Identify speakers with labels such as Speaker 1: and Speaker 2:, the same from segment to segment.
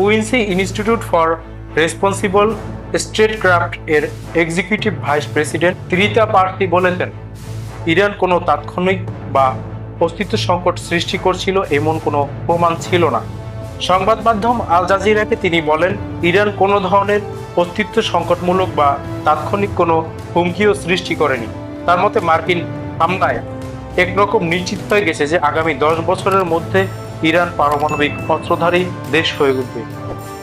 Speaker 1: Quincy Institute for Responsible Statecraft এর executive vice president Trita Parsi বলেছেন, Iran কোনো তাৎক্ষণিক বা অস্তিত্ব সংকট সৃষ্টি করছিল এমন কোনো প্রমাণ ছিল না। সংবাদ মাধ্যম আল জাজিরাকে তিনি বলেন, ইরান কোনো ধরনের অস্তিত্ব সংকটমূলক বা তাৎক্ষণিক কোনো হুমকিও সৃষ্টি করেনি। তার মতে মার্কিন হামলায় একরকম নিশ্চিত হয়ে গেছে যে আগামী দশ বছরের মধ্যে ইরান পারমাণবিক অস্ত্রধারী দেশ হয়ে উঠবে।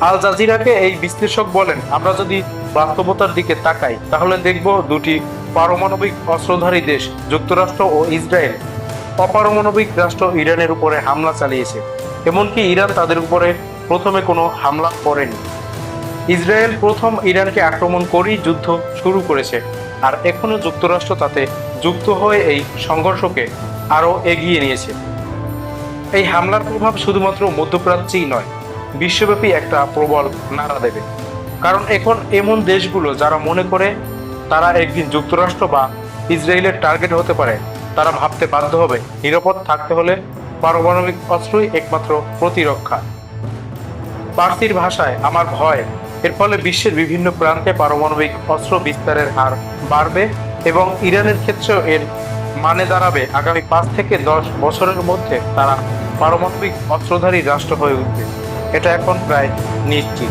Speaker 1: আল জাজিরাকে এই বিশ্লেষক বলেন, আমরা যদি বাস্তবতার দিকে তাকাই, তাহলে দেখব দুটি পারমাণবিক অস্ত্রধারী দেশ, যুক্তরাষ্ট্র ও ইসরায়েল, অপারমাণবিক রাষ্ট্র ইরানের উপরে হামলা চালিয়েছে। এমনকি ইরান তাদের উপরে প্রথমে কোনো হামলা করেনি। ইসরায়েল প্রথম ইরানকে আক্রমণ করেই যুদ্ধ শুরু করেছে, আর এখনও যুক্তরাষ্ট্র তাতে যুক্ত হয়ে এই সংঘর্ষকে আরও এগিয়ে নিয়েছে। এই হামলার প্রভাব শুধুমাত্র মধ্যপ্রাচ্যেই নয়, বিশ্বব্যাপী একটা প্রবল নাড়া দেবে। কারণ এখন এমন দেশগুলো যারা মনে করে তারা একদিন যুক্তরাষ্ট্র বা ইসরায়েলের টার্গেট হতে পারে, তারা ভাবতে বাধ্য হবে নিরাপদ থাকতে হলে পারমাণবিক অস্ত্রই একমাত্র প্রতিরক্ষা। পার্সির ভাষায় আমার ভয়, এর ফলে বিশ্বের বিভিন্ন প্রান্তে পারমাণবিক অস্ত্র বিস্তারের হার বাড়বে এবং ইরানের ক্ষেত্রেও এর মানে দাঁড়াবে আগামী পাঁচ থেকে দশ বছরের মধ্যে তারা পারমাণবিক অস্ত্রধারী রাষ্ট্র হয়ে উঠবে। এটা এখন প্রায় নিশ্চিত।